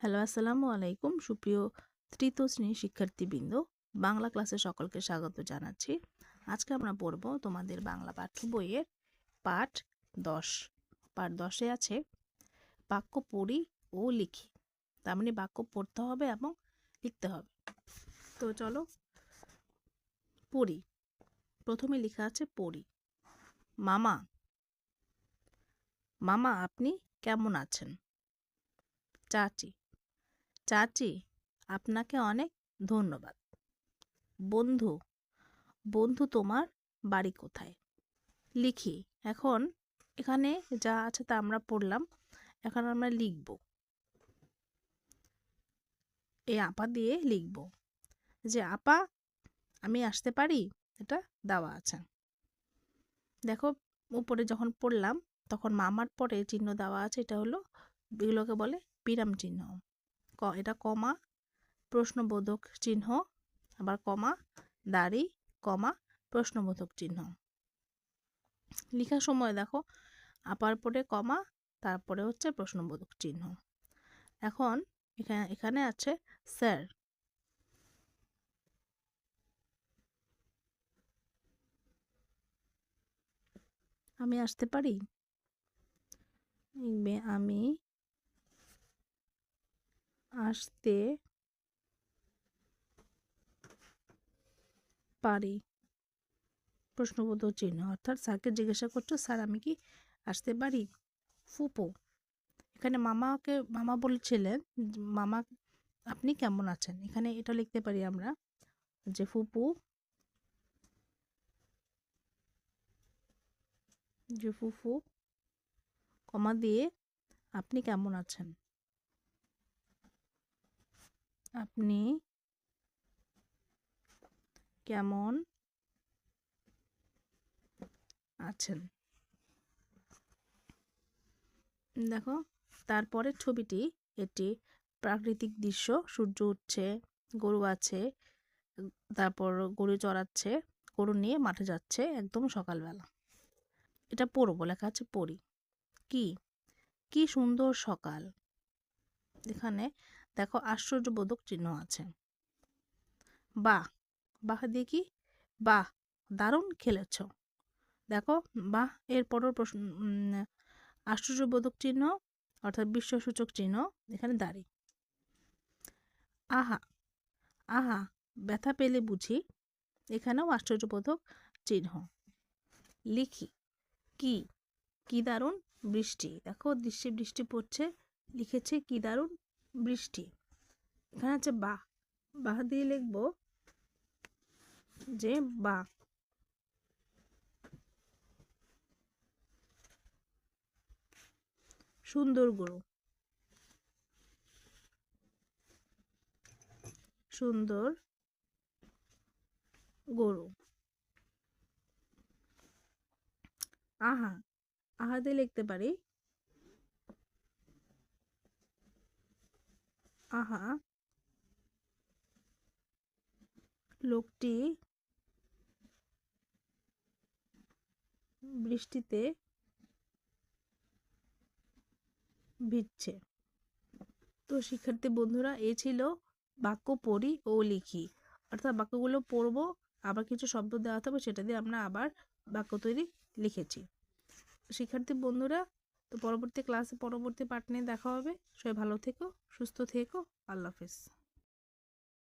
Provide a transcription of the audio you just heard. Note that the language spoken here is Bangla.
হ্যালো, আসসালামু আলাইকুম। সুপ্রিয় তৃতীয় শ্রেণির শিক্ষার্থীবৃন্দ, বাংলা ক্লাসে সকলকে স্বাগত জানাচ্ছি। আজকে আমরা পড়ব তোমাদের বাংলা পাঠ্য বইয়ের পাঠ দশ। পাঠ দশে আছে, বাক্য পড়ি ও লিখি। তার মানে বাক্য পড়তে হবে এবং লিখতে হবে। তো চলো, পড়ি। প্রথমে লেখা আছে পড়ি। মামা মামা আপনি কেমন আছেন? চাচি চাচি, আপনাকে অনেক ধন্যবাদ। বন্ধু বন্ধু তোমার বাড়ি কোথায়? লিখি, এখন এখানে যা আছে তা আমরা পড়লাম, এখন আমরা লিখব। এই আপা দিয়ে লিখব, যে, আপা, আমি আসতে পারি? এটা দেওয়া আছে। দেখো, উপরে যখন পড়লাম, তখন মামার পরে চিহ্ন দেওয়া আছে, এটা হলো, এগুলোকে বলে বিরাম চিহ্ন। এটা কমা, প্রশ্নবোধক চিহ্ন, আবার কমা, দাড়ি, কমা, প্রশ্নবোধক চিহ্ন। লেখার সময় দেখো আপার পরে কমা, তারপরে হচ্ছে প্রশ্নবোধক চিহ্ন। এখন এখানে এখানে আছে স্যার আমি আসতে পারি? আমি আসতে পারি। প্রশ্নবোধক চিহ্ন, অর্থাৎ স্যারকে জিজ্ঞাসা করছ, স্যার, আমি কি আসতে পারি? ফুপো, এখানে মামাকে, মামা বলেছিলেন, মামা, আপনি কেমন আছেন? এখানে এটা লিখতে পারি আমরা যে, ফুপু, যে ফুফু কমা দিয়ে আপনি কেমন আছেন? আপনি কেমন আছেন? দেখো, তারপরের ছবিটি এটি প্রাকৃতিক দৃশ্য, সূর্য উঠছে, গরু আছে, তারপর গরু চড়াচ্ছে, গরু নিয়ে মাঠে যাচ্ছে, একদম সকালবেলা। এটা পড়ব লেখা আছে পড়ি কি? কি সুন্দর সকাল। এখানে দেখো আশ্চর্যবোধক চিহ্ন আছে। বাহ বাহ দিয়ে কি বাহ, দারুণ খেলেছ। দেখো, বাহ, এর পরের প্রশ্ন আশ্চর্যবোধক চিহ্ন, অর্থাৎ বিশ্বসূচক চিহ্ন, এখানে দাঁড়ি। আহা আহা, ব্যথা পেলে বুঝি, এখানেও আশ্চর্যবোধক চিহ্ন। লিখি, কি কি দারুণ বৃষ্টি, দেখো দৃষ্টি বৃষ্টি পড়ছে, লিখেছে কি দারুণ বৃষ্টি। এখানে আছে বাহ বাহ দিয়ে লিখব যে বা। সুন্দর গরু। সুন্দর গরু। আহা। আহা দিয়ে লিখতে পারি আহা। লোকটি বৃষ্টিতে ভিজছে। তো শিক্ষার্থী বন্ধুরা, এ ছিল বাক্য পড়ি ও লিখি। অর্থাৎ বাক্যগুলো পড়ব, আবার কিছু শব্দ দেওয়া থাকবে, সেটা দিয়ে আমরা আবার বাক্য তৈরি লিখেছি। শিক্ষার্থী বন্ধুরা তো পরবর্তী ক্লাসে পরবর্তী পার্ট নিয়ে দেখা হবে। সবাই ভালো থেকো, সুস্থ থেকো। আল্লাহ হাফেজ।